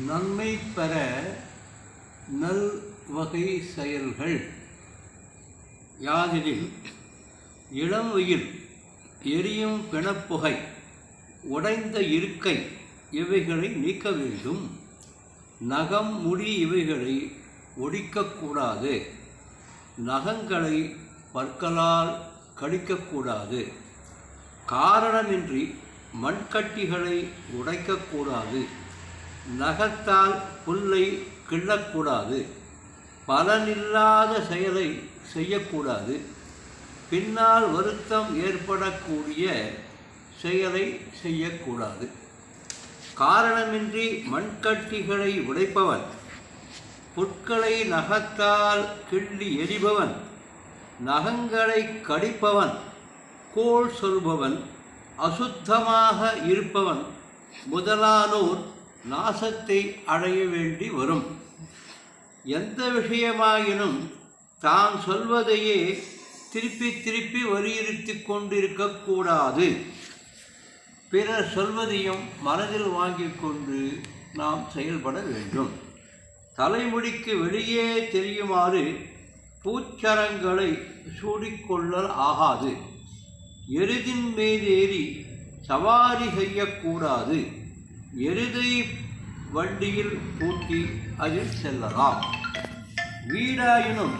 நன்மை பெற நல் வகை செயல்கள். யாதெனில் இளம் உயிர் எரியும் பிணப்புகை உடைந்த இருக்கை இவைகளை நீக்க வேண்டும். நகம் முடி இவைகளை ஒடிக்கக்கூடாது நகங்களை பற்களால் கடிக்கக்கூடாது காரணமின்றி மண்கட்டிகளை உடைக்கக்கூடாது நகத்தால் புல்லை கிள்ளக்கூடாது. பலனில்லாத செயலை செய்யக்கூடாது. பின்னால் வருத்தம் ஏற்படக்கூடிய செயலை செய்யக்கூடாது. காரணமின்றி மண்கட்டிகளை உடைப்பவன் புட்களை நகத்தால் கிள்ளி எரிபவன் நகங்களை கடிப்பவன் கோள் சொல்பவன் அசுத்தமாக இருப்பவன் முதலானோர் நாசத்தை அடைய வேண்டி வரும். எந்த விஷயமாயினும் தான் சொல்வதையே திருப்பி திருப்பி வலியுறுத்தி கொண்டிருக்கக்கூடாது பிறர் சொல்வதையும் மனதில் வாங்கிக் கொண்டு நாம் செயல்பட வேண்டும். தலைமுடிக்கு வெளியே தெரியுமாறு பூச்சரங்களை சூடிக்கொள்ளல் ஆகாது. எருதின் மீதேறி சவாரி செய்யக்கூடாது எருதை வண்டியில் பூட்டி அதில் செல்லலாம். வீடாயினும்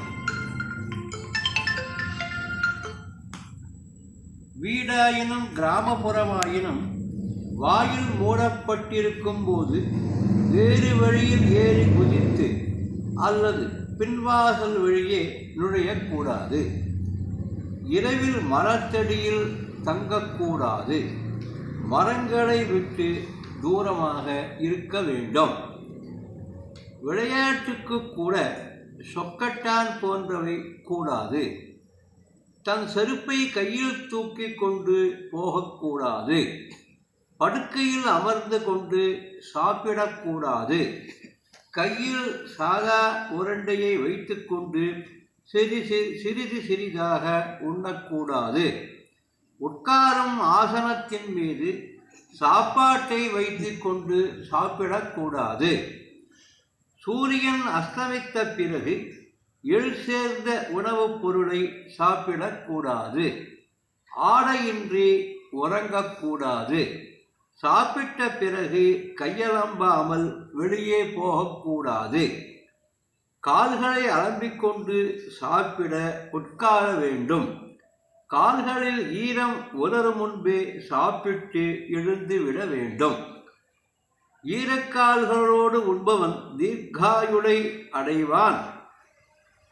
வீடாயினும் கிராமப்புறமாயினும் வாயில் மூடப்பட்டிருக்கும் போது வேறு வழியில் ஏறி குதித்து அல்லது பின்வாசல் வழியே நுழையக்கூடாது. இரவில் மரத்தடியில் தங்கக்கூடாது. மரங்களை விட்டு தூரமாக இருக்க வேண்டும். விளையாட்டுக்கு கூட சொக்கட்டான் போன்றவை கூடாது. தன் செருப்பை கையில் தூக்கி கொண்டு போகக்கூடாது படுக்கையில் அமர்ந்து கொண்டு சாப்பிடக்கூடாது கையில் சாதா உருண்டையை வைத்துக்கொண்டு சிறு சிறிது சிறிதாக உண்ணக்கூடாது உட்காரும் ஆசனத்தின் மீது சாப்பாட்டை வைத்துக்கொண்டு சாப்பிடக்கூடாது சூரியன் அஸ்தமித்த பிறகு எள் சேர்ந்த உணவுப் பொருளை சாப்பிடக்கூடாது ஆடையின்றி உறங்கக்கூடாது சாப்பிட்ட பிறகு கையலம்பாமல் வெளியே போகக்கூடாது கால்களை அலம்பிக்கொண்டு சாப்பிட உட்கார வேண்டும். கால்களில் ஈரம் உலரும் முன்பே சாப்பிட்டு எழுந்து விட வேண்டும். ஈரக்கால்களோடு உண்பவன் தீர்க்காயுளை அடைவான்.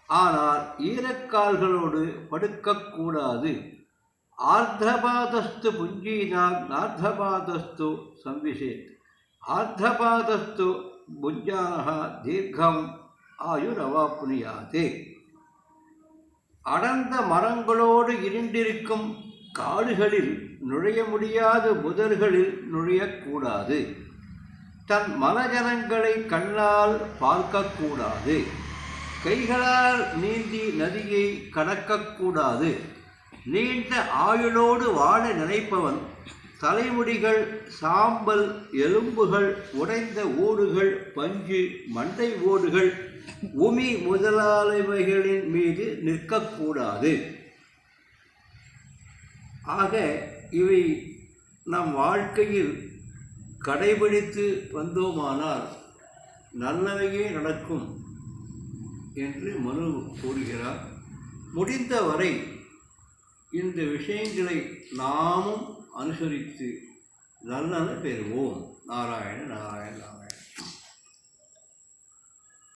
ஆனால் ஈரக்கால்களோடு படுக்கக்கூடாது. ஆர்த்தபாதஸ்து புஞ்சீனாம் நார்த்தபாதஸ்து சம்விசேத். ஆர்த்தபாதஸ்து புஞ்சானः தீர்க்கம் ஆயுரவாப்புனியாதே. அடர்ந்த மரங்களோடு இருண்டிருக்கும் காடுகளில் நுழைய முடியாத புதர்களில் நுழையக்கூடாது தன் மனஜனங்களை கண்ணால் பார்க்கக்கூடாது கைகளால் நீந்தி நதியை கடக்கக்கூடாது நீண்ட ஆயுளோடு வாழ நினைப்பவன் தலைமுடிகள் சாம்பல் எலும்புகள் உடைந்த ஓடுகள் பஞ்சு மண்டை ஓடுகள் உமி முதலாளிமைகளின் மீது நிற்கக்கூடாது. ஆக இவை நம் வாழ்க்கையில் கடைபிடித்து வந்தோமானால் நல்லவையே நடக்கும் என்று மனு கூறுகிறார். முடிந்தவரை இந்த விஷயங்களை நாமும் அனுசரித்து நல்லன பெறுவோம். நாராயண நாராயண நாராயண.